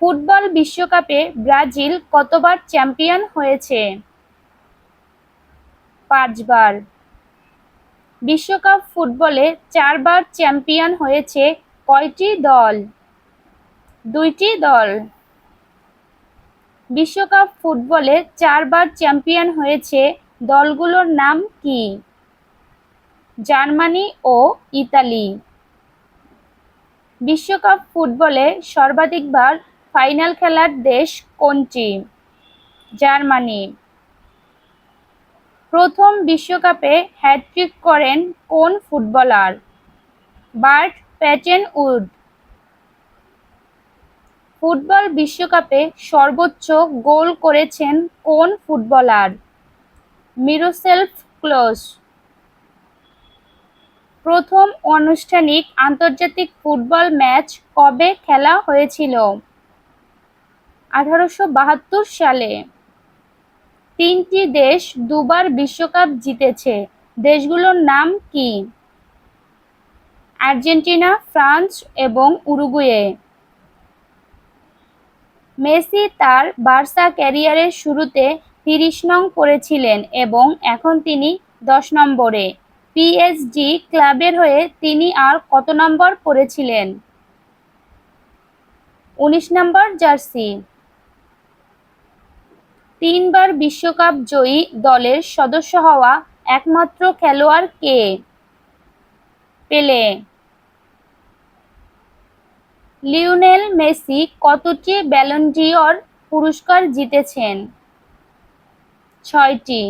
Football বিশ্বকাপে Brazil কতবার champion হয়েছে? পাঁচবার। বিশ্বকাপ ফুটবলে চারবার চ্যাম্পিয়ন হয়েছে কয়টি দল? দুইটি দল। বিশ্বকাপ ফুটবলে চারবার চ্যাম্পিয়ন হয়েছে দলগুলোর নাম কি? জার্মানি ও ইতালি। বিশ্বকাপ ফুটবলে সর্বাধিকবার ফাইনাল খেলার দেশ কোনটি? জার্মানি। প্রথম বিশ্বকাপে হ্যাট্রিক করেন কোন footballer? Bert Patenaude football বিশ্বকাপে সর্বোচ্চ গোল করেছেন কোন ফুটবলার? মিরোসেলফ ক্লোজ। প্রথম আনুষ্ঠানিক আন্তর্জাতিক ফুটবল ম্যাচ কবে খেলা হয়েছিল? আঠারোশো বাহাত্তর সালে তিনটি দেশ দুবার বিশ্বকাপ জিতেছে। দেশগুলোর নাম কি? আর্জেন্টিনা, ফ্রান্স এবং উরুগুয়ে। মেসি তার বার্সা ক্যারিয়ারের শুরুতে তিরিশ নং করেছিলেন এবং এখন তিনি দশ নম্বরে। পিএসজি ক্লাবের হয়ে তিনি আর কত নম্বর করেছিলেন উনিশ নম্বর জার্সি। তিনবার বিশ্বকাপ জয়ী দলের সদস্য হওয়া একমাত্র খেলোয়াড় কে? পেলে। লিওনেল মেসি কতটি ব্যালন্ডিয়র পুরস্কার জিতেছেন? ছয়টি।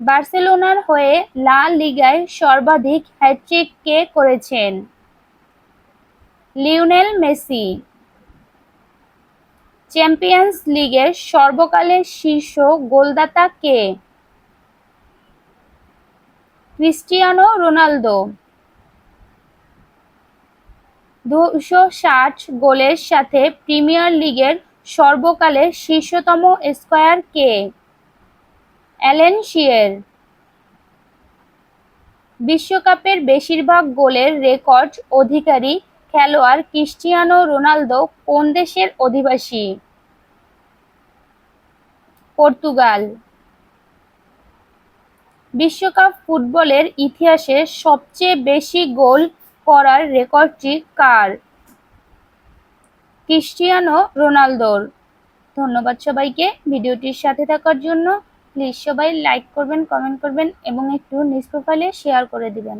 বার্সেলোনার হয়ে লা লিগায় সর্বাধিক হ্যাট্রিক কে করেছেন? Lionel Messi. চ্যাম্পিয়ন্স লিগের সর্বকালের শীর্ষ গোলদাতা কে? Cristiano Ronaldo. দুশো ষাট গোলের সাথে প্রিমিয়ার লিগের সর্বকালের শীর্ষতম স্কোয়ার কে? অ্যালেন শিয়ের। বিশ্বকাপের বেশিরভাগ গোলের রেকর্ড অধিকারী খেলোয়াড় ক্রিস্টিয়ানো রোনালদো কোন দেশের অধিবাসী? পর্তুগাল। বিশ্বকাপ ফুটবলের ইতিহাসে সবচেয়ে বেশি গোল করার রেকর্ডটি কার? ক্রিস্টিয়ানো রোনালদোর। ধন্যবাদ সবাইকে ভিডিওটির সাথে থাকার জন্য। প্লিজ সবাই লাইক করবেন, কমেন্ট করবেন এবং একটু নিজ প্রোফাইলে শেয়ার করে দিবেন।